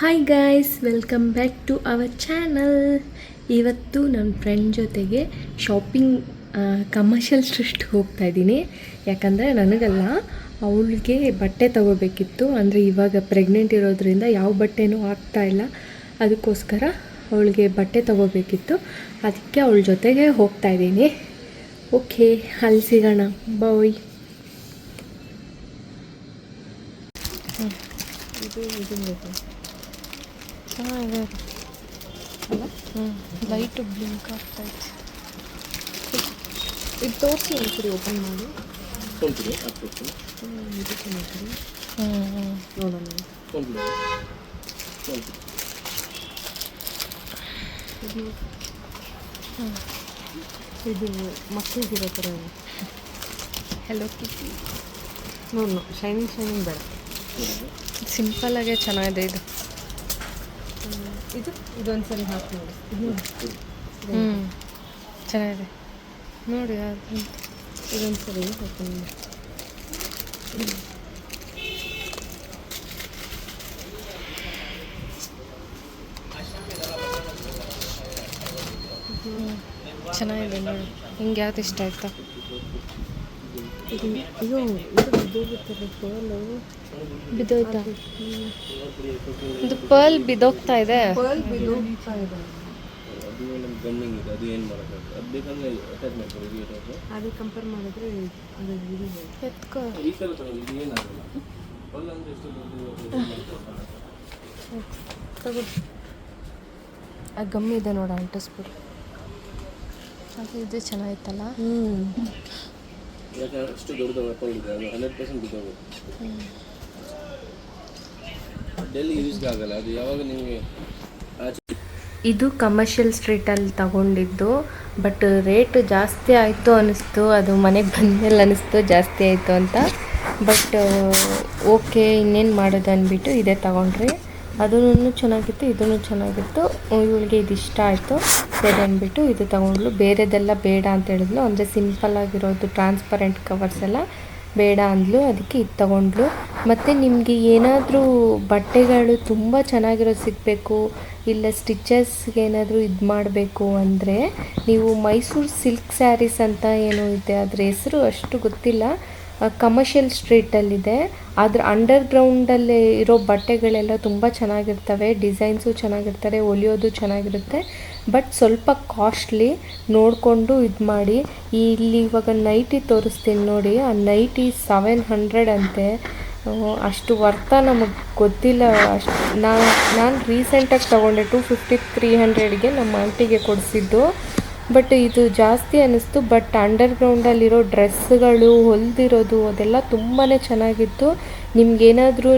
Hi guys welcome back to our channel ಇವತ್ತು ನನ್ನ friend ಜೊತೆಗೆ ಶಾಪಿಂಗ್ ಕಮರ್ಷಿಯಲ್ ಸ್ಟ್ರಿಸ್ಟ್ ಹೋಗ್ತಾ ಇದ್ದೀನಿ. ಯಾಕಂದರೆ ನನಗಲ್ಲ, ಅವಳಿಗೆ ಬಟ್ಟೆ ತಗೋಬೇಕಿತ್ತು. ಅಂದರೆ ಇವಾಗ ಪ್ರೆಗ್ನೆಂಟ್ ಇರೋದ್ರಿಂದ ಯಾವ ಬಟ್ಟೆನೂ ಆಗ್ತಾ ಇಲ್ಲ. ಅದಕ್ಕೋಸ್ಕರ ಅವಳಿಗೆ ಬಟ್ಟೆ ತಗೋಬೇಕಿತ್ತು. ಅದಕ್ಕೆ ಅವಳ ಜೊತೆಗೆ ಹೋಗ್ತಾ ಇದ್ದೀನಿ. ಓಕೆ, ಅಲ್ಲಿ ಸಿಗೋಣ. ಬಾಯ್. ಇದು ಇದು ಚೆನ್ನಾಗಿದೆ. ಅಲ್ಲ ಹ್ಞೂ ಲೈಟು ಬ್ಲಿಂಕ್ ಆಗ್ತಾ ಇದೆ ಇದು ತೋರಿಸಿ ಒಂದ್ಸರಿ ಓಪನ್ ಮಾಡಿ. ಫೋನ್ಪೇ ಹಾಕ್ಬೇಕು ಹ್ಞೂ ಹ್ಞೂ ಹ್ಞೂ ನೋಡೋಣ. ಫೋನ್ಪೇ ಫೋನ್ಪೇ ಇದು ಇದು ಮಕ್ಕಳಿಗಿರೋ ಥರ ಹೆಲೋ ಕಿಟ್ಟಿ ನೋಡು ಶೈನಿಂಗ್ ಶೈನಿಂಗ್ ಬೇಡ. ಸಿಂಪಲ್ಲಾಗೆ ಚೆನ್ನಾಗಿದೆ ಇದು. ಇದು ಇದೊಂದ್ಸರಿ ಹಾಕಿ ನೋಡಿ ಹ್ಞೂ ಚೆನ್ನಾಗಿದೆ ನೋಡಿ ಅದು ಇದೊಂದ್ಸರಿ ಓಪನ್ ಮಾಡಿ ಚೆನ್ನಾಗಿದೆ ನೋಡಿ ಹಿಂಗೆ ಯಾವ್ದು ಇಷ್ಟ ಆಯ್ತಾ ಇದು ಇದು ಇದು ಬಿದ್ದೋಗುತ್ತದೆ ಪರ್ಲು ಬಿದ್ದೋಯ್ತಾ? ಇದು ಪರ್ಲ್ ಬಿದ್ದೋಗ್ತಾ ಇದೆ. ಅದು ನಮ್ಮ ಗಮ್ಮಿಂಗ್ ಇದೆ. ಅದು ಏನು ಮಾಡೋಕ್ಕಾಗಲ್ಲ ಅದು ಬೇಕಂದ್ರೆ ಅಟ್ಯಾಚ್ ಮಾಡ್ಕೊಳ್ಳಿ ಇದು ಇರೋದು ಅದು ಕಂಪೇರ್ ಮಾಡಿದ್ರೆ ಅದು ಇದು ಎತ್ಕೋ. ಈ ಥರ ತಗೊಳ್ಳಿ ಇದು ಏನಾಗಲ್ಲ ಒಳ್ಳೆ ಅಂದ್ರೆ ಎಷ್ಟು ದೊಡ್ಡ ತಗೋ. ಆ ಗಮ್ ಇದೆ ನೋಡ ಅಂಟಿಸ್ಬಿಡು. ಅದು ಇದು ಚೆನ್ನಾಗಿತ್ತಲ್ಲ? ಹ್ಞೂ ಯಾಕಂದ್ರೆ ಅಷ್ಟು ದೊಡ್ಡದು ಹಾಕೊಂಡಿದೆ ಅದು ಹಂಡ್ರೆಡ್ ಪರ್ಸೆಂಟ್ ಬಿದ್ದೋಗುತ್ತೆ ಡೆಲ್ಲಿ ಯೂಸ್ಗೆ ಆಗಲ್ಲ, ಅದು ಯಾವಾಗ ನಿಮಗೆ ಇದು ಕಮರ್ಷಿಯಲ್ ಸ್ಟ್ರೀಟಲ್ಲಿ ತಗೊಂಡಿದ್ದು ಬಟ್ ರೇಟ್ ಜಾಸ್ತಿ ಆಯಿತು ಅನ್ನಿಸ್ತು ಅದು ಮನೆಗೆ ಬಂದಮೇಲೆ ಅನ್ನಿಸ್ತು ಜಾಸ್ತಿ ಆಯಿತು ಅಂತ. ಬಟ್ ಓಕೆ ಇನ್ನೇನು ಮಾಡೋದು ಅಂದ್ಬಿಟ್ಟು ಇದೇ ತಗೊಂಡ್ರಿ. ಅದೂ ಚೆನ್ನಾಗಿತ್ತು ಇದೂ ಚೆನ್ನಾಗಿತ್ತು. ಇವಳಿಗೆ ಇದು ಇಷ್ಟ ಆಯಿತು. ಸರಿ ಅಂದ್ಬಿಟ್ಟು ಇದು ತಗೊಂಡ್ಲು ಬೇರೆದೆಲ್ಲ ಬೇಡ ಅಂತ ಹೇಳಿದ್ಲು. ಅಂದರೆ ಸಿಂಪಲ್ ಆಗಿರೋದು ಟ್ರಾನ್ಸ್ಪರೆಂಟ್ ಕವರ್ಸ್ ಎಲ್ಲ. ಬೇಡ ಅಂದ್ಲು, ಅದಕ್ಕೆ ಇದು ತಗೊಂಡ್ಲು ಮತ್ತು ನಿಮಗೆ ಏನಾದರೂ ಬಟ್ಟೆಗಳು ತುಂಬ ಚೆನ್ನಾಗಿರೋದು ಸಿಗಬೇಕು, ಇಲ್ಲ ಸ್ಟಿಚಸ್ಗೆ ಏನಾದರೂ ಇದು ಮಾಡಬೇಕು ಅಂದರೆ ನೀವು ಮೈಸೂರು ಸಿಲ್ಕ್ ಸ್ಯಾರೀಸ್ ಅಂತ ಏನು ಇದೆ, ಅದ್ರ ಹೆಸರು ಅಷ್ಟು ಗೊತ್ತಿಲ್ಲ. ಕಮರ್ಷಿಯಲ್ ಸ್ಟ್ರೀಟಲ್ಲಿದೆ. ಅದ್ರ ಅಂಡರ್ ಗ್ರೌಂಡಲ್ಲಿ ಇರೋ ಬಟ್ಟೆಗಳೆಲ್ಲ ತುಂಬ ಚೆನ್ನಾಗಿರ್ತವೆ, ಡಿಸೈನ್ಸು ಚೆನ್ನಾಗಿರ್ತಾರೆ ಹೊಲಿಯೋದು ಚೆನ್ನಾಗಿರುತ್ತೆ. ಬಟ್ ಸ್ವಲ್ಪ ಕಾಸ್ಟ್ಲಿ ನೋಡಿಕೊಂಡು ಇದು ಮಾಡಿ. ಇಲ್ಲಿ ಇವಾಗ ನೈಟಿ ತೋರಿಸ್ತೀನಿ ನೋಡಿ. ಆ ನೈಟಿ ಸೆವೆನ್ ಹಂಡ್ರೆಡ್ ಅಂತೆ. ಅಷ್ಟು ವರ್ತ ನಮಗೆ ಗೊತ್ತಿಲ್ಲ. ಅಷ್ಟು, ನಾನು ನಾನು ರೀಸೆಂಟಾಗಿ ತೊಗೊಂಡೆ ಟು ಫಿಫ್ಟಿ ತ್ರೀ ಹಂಡ್ರೆಡ್ಗೆ ನಮ್ಮ ಆಂಟಿಗೆ ಕೊಡಿಸಿದ್ದು. ಬಟ್ ಇದು ಜಾಸ್ತಿ ಅನ್ನಿಸ್ತು ಬಟ್ ಅಂಡರ್ ಗ್ರೌಂಡಲ್ಲಿರೋ ಡ್ರೆಸ್ಗಳು ಹೊಲ್ದಿರೋದು ಅದೆಲ್ಲ ತುಂಬಾ ಚೆನ್ನಾಗಿತ್ತು. ನಿಮ್ಗೇನಾದರೂ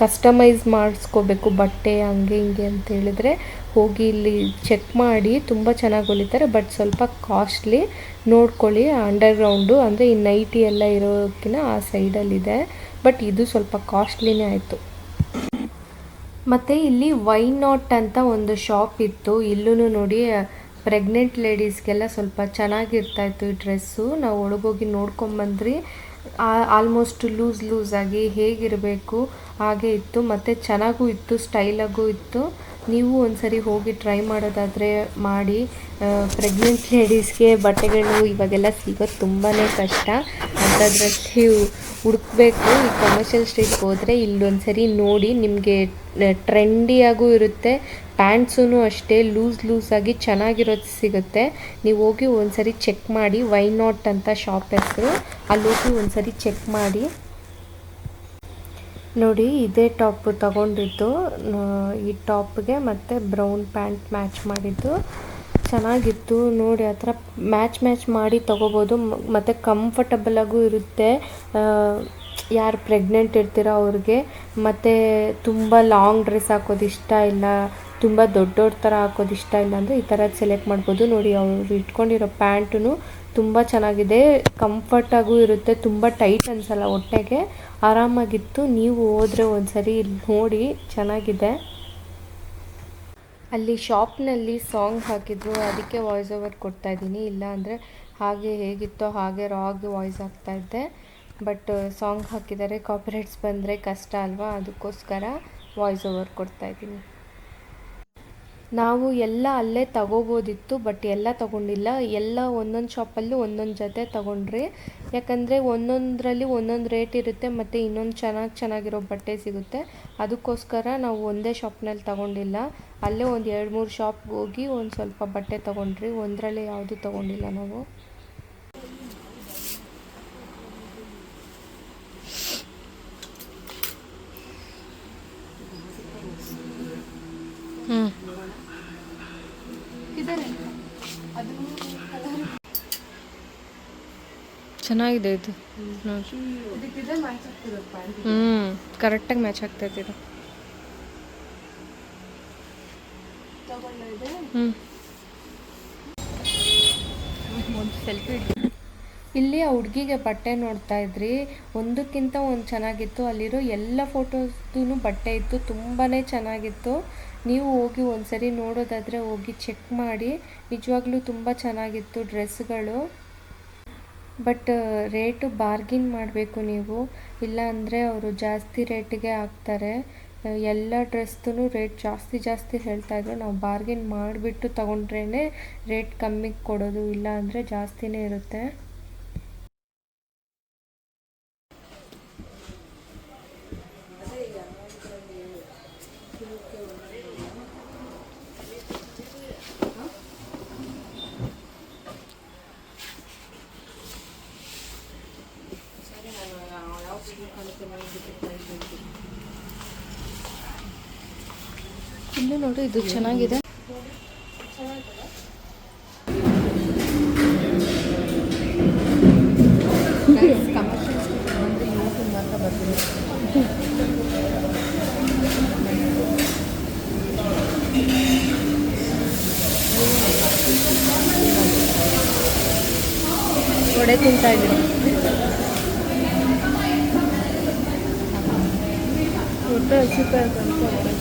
ಕಸ್ಟಮೈಸ್ ಮಾಡಿಸ್ಕೋಬೇಕು ಬಟ್ಟೆ ಹಂಗೆ ಹಿಂಗೆ ಅಂತ ಹೇಳಿದ್ರೆ ಹೋಗಿ ಇಲ್ಲಿ ಚೆಕ್ ಮಾಡಿ ತುಂಬ ಚೆನ್ನಾಗಿ ಹೊಲಿತಾರೆ ಬಟ್ ಸ್ವಲ್ಪ ಕಾಸ್ಟ್ಲಿ ನೋಡ್ಕೊಳ್ಳಿ ಅಂಡರ್ ಗ್ರೌಂಡು ಅಂದರೆ ಈ ನೈಟಿ ಎಲ್ಲ ಇರೋಕ್ಕಿಂತ ಆ ಸೈಡಲ್ಲಿದೆ ಬಟ್ ಇದು ಸ್ವಲ್ಪ ಕಾಸ್ಟ್ಲಿನೇ ಆಯಿತು. ಮತ್ತು ಇಲ್ಲಿ ವೈ ನಾಟ್ ಅಂತ ಒಂದು ಶಾಪ್ ಇತ್ತು. ಇಲ್ಲೂ ನೋಡಿ ಪ್ರೆಗ್ನೆಂಟ್ ಲೇಡೀಸ್ಗೆಲ್ಲ ಸ್ವಲ್ಪ ಚೆನ್ನಾಗಿರ್ತಾಯಿತ್ತು ಈ ಡ್ರೆಸ್ಸು ನಾವು ಒಳಗೋಗಿ ನೋಡ್ಕೊಂಬಂದ್ರಿ. ಆಲ್ಮೋಸ್ಟ್ ಲೂಸ್ ಲೂಸ್ ಆಗಿ ಹೇಗಿರಬೇಕು, ಹಾಗೆ ಇತ್ತು. ಮತ್ತು ಚೆನ್ನಾಗೂ ಇತ್ತು ಸ್ಟೈಲಾಗೂ ಇತ್ತು. ನೀವು ಒಂದ್ಸರಿ ಹೋಗಿ ಟ್ರೈ ಮಾಡೋದಾದರೆ ಮಾಡಿ ಪ್ರೆಗ್ನೆಂಟ್ ಲೇಡೀಸ್ಗೆ ಬಟ್ಟೆಗಳು ಇವಾಗೆಲ್ಲ ಸಿಗೋದು ತುಂಬಾ ಕಷ್ಟ. ಅಂಥದ್ರಲ್ಲಿ ಹುಡುಕ್ಬೇಕು. ಈ ಕಮರ್ಷಿಯಲ್ ಸ್ಟ್ರೀಟ್ಗೆ ಹೋದರೆ ಇಲ್ಲೊಂದ್ಸರಿ ನೋಡಿ, ನಿಮಗೆ ಟ್ರೆಂಡಿಯಾಗೂ ಇರುತ್ತೆ. ಪ್ಯಾಂಟ್ಸೂ ಅಷ್ಟೇ, ಲೂಸ್ ಲೂಸಾಗಿ ಚೆನ್ನಾಗಿರೋದು ಸಿಗುತ್ತೆ. ನೀವು ಹೋಗಿ ಒಂದ್ಸರಿ ಚೆಕ್ ಮಾಡಿ, ವೈ ನಾಟ್ ಅಂತ ಶಾಪ್ ಹೆಸರು. ಅಲ್ಲಿ ಹೋಗಿ ಒಂದ್ಸರಿ ಚೆಕ್ ಮಾಡಿ. ನೋಡಿ, ಇದೇ ಟಾಪ್ ತಗೊಂಡಿದ್ದು. ಈ ಟಾಪ್ಗೆ ಮತ್ತು ಬ್ರೌನ್ ಪ್ಯಾಂಟ್ ಮ್ಯಾಚ್ ಮಾಡಿದ್ದು. ಚೆನ್ನಾಗಿತ್ತು. ನೋಡಿ, ಆ ಥರ ಮ್ಯಾಚ್ ಮ್ಯಾಚ್ ಮಾಡಿ ತೊಗೋಬೋದು. ಮತ್ತು ಕಂಫರ್ಟಬಲಾಗೂ ಇರುತ್ತೆ. ಯಾರು ಪ್ರೆಗ್ನೆಂಟ್ ಇರ್ತೀರೋ ಅವ್ರಿಗೆ, ಮತ್ತು ತುಂಬ ಲಾಂಗ್ ಡ್ರೆಸ್ ಹಾಕೋದು ಇಷ್ಟ ಇಲ್ಲ, ತುಂಬ ದೊಡ್ಡವ್ರ ಥರ ಹಾಕೋದು ಇಷ್ಟ ಇಲ್ಲ ಅಂದರೆ ಈ ಥರ ಸೆಲೆಕ್ಟ್ ಮಾಡ್ಬೋದು. ನೋಡಿ, ಅವರು ಇಟ್ಕೊಂಡಿರೋ ಪ್ಯಾಂಟೂ ತುಂಬ ಚೆನ್ನಾಗಿದೆ. ಕಂಫರ್ಟಾಗೂ ಇರುತ್ತೆ, ತುಂಬ ಟೈಟ್ ಅನಿಸಲ್ಲ ಹೊಟ್ಟೆಗೆ. ಆರಾಮಾಗಿತ್ತು. ನೀವು ಹೋದರೆ ಒಂದ್ಸರಿ ನೋಡಿ, ಚೆನ್ನಾಗಿದೆ. ಅಲ್ಲಿ ಶಾಪ್ನಲ್ಲಿ ಸಾಂಗ್ ಹಾಕಿದ್ರು, ಅದಕ್ಕೆ ವಾಯ್ಸ್ ಓವರ್ ಕೊಡ್ತಾ ಇದ್ದೀನಿ. ಇಲ್ಲ ಅಂದರೆ ಹಾಗೆ ಹೇಗಿತ್ತೋ ಹಾಗೆ ರಾಗಿ ವಾಯ್ಸ್ ಆಗ್ತಾ ಇದ್ದೆ ಬಟ್ ಸಾಂಗ್ ಹಾಕಿದರೆ ಕಾಪಿರೈಟ್ಸ್ ಬಂದರೆ ಕಷ್ಟ ಅಲ್ವಾ? ಅದಕ್ಕೋಸ್ಕರ ವಾಯ್ಸ್ ಓವರ್ ಕೊಡ್ತಾ ಇದ್ದೀನಿ. ನಾವು ಎಲ್ಲ ಅಲ್ಲೇ ತಗೋಬೋದಿತ್ತು, ಬಟ್ ಎಲ್ಲ ತಗೊಂಡಿಲ್ಲ. ಎಲ್ಲ ಒಂದೊಂದು ಶಾಪಲ್ಲೂ ಒಂದೊಂದು ಜೊತೆ ತಗೊಂಡ್ರಿ, ಯಾಕಂದರೆ ಒಂದೊಂದರಲ್ಲಿ ಒಂದೊಂದು ರೇಟ್ ಇರುತ್ತೆ, ಮತ್ತು ಇನ್ನೊಂದು ಚೆನ್ನಾಗಿ ಚೆನ್ನಾಗಿರೋ ಬಟ್ಟೆ ಸಿಗುತ್ತೆ. ಅದಕ್ಕೋಸ್ಕರ ನಾವು ಒಂದೇ ಶಾಪ್ನಲ್ಲಿ ತಗೊಂಡಿಲ್ಲ. ಅಲ್ಲೇ ಒಂದು ಎರಡು ಮೂರು ಶಾಪ್ಗೆ ಹೋಗಿ ಒಂದು ಸ್ವಲ್ಪ ಬಟ್ಟೆ ತಗೊಂಡ್ರಿ, ಒಂದರಲ್ಲೇ ಯಾವುದೂ ತಗೊಂಡಿಲ್ಲ ನಾವು ಹ್ಞೂ ಚೆನ್ನಾಗಿದೆ ಇದು. ಹ್ಮ್ ಹ್ಞೂ ಕರೆಕ್ಟಾಗಿ ಮ್ಯಾಚ್ ಆಗ್ತೈತೆ ಇದು. ಹ್ಞೂ ಇಲ್ಲಿ ಆ ಹುಡುಗಿಗೆ ಬಟ್ಟೆ ನೋಡ್ತಾ ಇದ್ರಿ. ಒಂದಕ್ಕಿಂತ ಒಂದು ಚೆನ್ನಾಗಿತ್ತು. ಅಲ್ಲಿರೋ ಎಲ್ಲ ಫೋಟೋಸ್ದು ಬಟ್ಟೆ ಇತ್ತು. ತುಂಬಾ ಚೆನ್ನಾಗಿತ್ತು. ನೀವು ಹೋಗಿ ಒಂದ್ಸರಿ ನೋಡೋದಾದರೆ ಹೋಗಿ ಚೆಕ್ ಮಾಡಿ. ನಿಜವಾಗ್ಲೂ ತುಂಬ ಚೆನ್ನಾಗಿತ್ತು ಡ್ರೆಸ್ಗಳು ಬಟ್, ರೇಟು ಬಾರ್ಗಿನ್ ಮಾಡಬೇಕು ನೀವು. ಇಲ್ಲ ಅಂದರೆ ಅವರು ಜಾಸ್ತಿ ರೇಟಿಗೆ ಹಾಕ್ತಾರೆ. ಎಲ್ಲ ಡ್ರೆಸ್ದು ರೇಟ್ ಜಾಸ್ತಿ ಜಾಸ್ತಿ ಹೇಳ್ತಾಯಿದ್ರು ನಾವು ಬಾರ್ಗಿನ್ ಮಾಡಿಬಿಟ್ಟು ತೊಗೊಂಡ್ರೇ ರೇಟ್ ಕಮ್ಮಿಗೆ ಕೊಡೋದು ಇಲ್ಲ ಅಂದರೆ ಜಾಸ್ತಿನೇ ಇರುತ್ತೆ. ಇಲ್ಲೂ ನೋಡಿ ಇದು ಚೆನ್ನಾಗಿದೆ. ವಡೆ ತಿಂತಾ ಇದ್ದೀನಿ. ಹೊಟ್ಟೆ ಹಸಿತಾ ಇದೆ ಅಂತ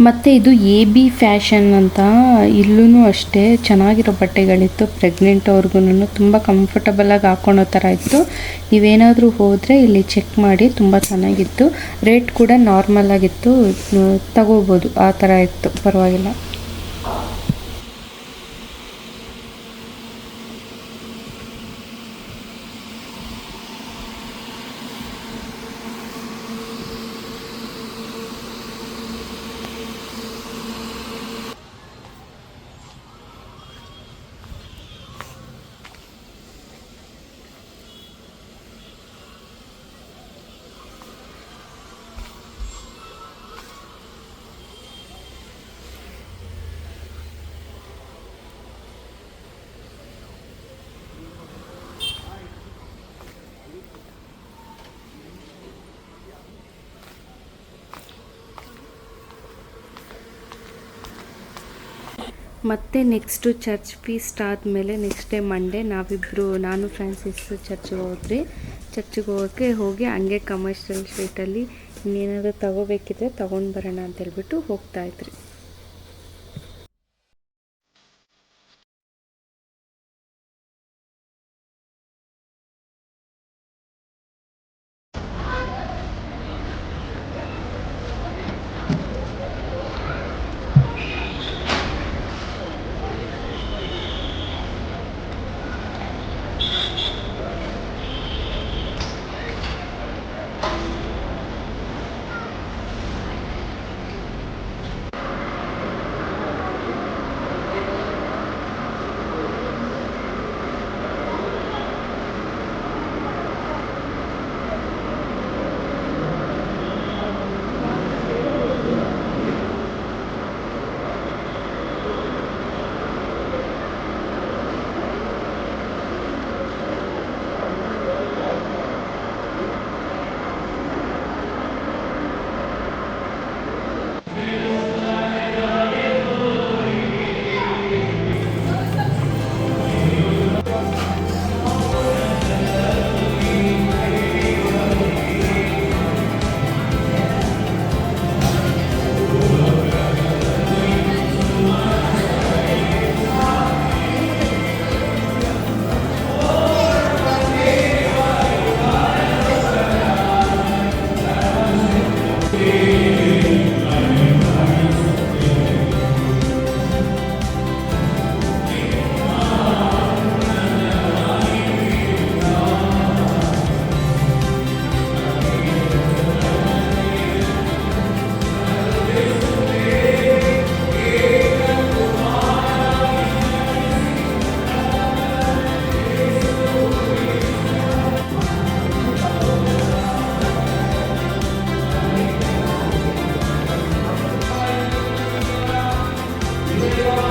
ಮತ್ತು ಇದು ಎ ಬಿ ಫ್ಯಾಷನ್ ಅಂತ ಇಲ್ಲೂ ಅಷ್ಟೇ ಚೆನ್ನಾಗಿರೋ ಬಟ್ಟೆಗಳಿತ್ತು. ಪ್ರೆಗ್ನೆಂಟ್ ಅವ್ರಿಗೂ ತುಂಬ ಕಂಫರ್ಟಬಲಾಗಿ ಹಾಕ್ಕೊಳೋ ಥರ ಇತ್ತು. ನೀವೇನಾದರೂ ಹೋದರೆ ಇಲ್ಲಿ ಚೆಕ್ ಮಾಡಿ ತುಂಬ ಚೆನ್ನಾಗಿತ್ತು. ರೇಟ್ ಕೂಡ ನಾರ್ಮಲ್ ಆಗಿತ್ತು. ತಗೋಬೋದು. ಆ ಥರ ಇತ್ತು. ಪರವಾಗಿಲ್ಲ. ಮತ್ತು ನೆಕ್ಸ್ಟು ಚರ್ಚ್ ಫೀಸ್ಟ್ ಆದಮೇಲೆ ನೆಕ್ಸ್ಟ್ ಡೇ ಮಂಡೇ ನಾವಿಬ್ಬರು ನಾನು ಫ್ರಾನ್ಸಿಸ್ ಚರ್ಚ್ಗೆ ಹೋದ್ರಿ ಚರ್ಚ್ಗೆ ಹೋಗೋಕ್ಕೆ ಹೋಗಿ ಹಂಗೆ ಕಮರ್ಷಿಯಲ್ ಸ್ಟ್ರೀಟಲ್ಲಿ ಇನ್ನೇನಾದರೂ ತಗೋಬೇಕಿದ್ರೆ ತೊಗೊಂಡು ಬರೋಣ ಅಂತ ಹೇಳ್ಬಿಟ್ಟು ಹೋಗ್ತಾ ಇದ್ರಿ. Lord.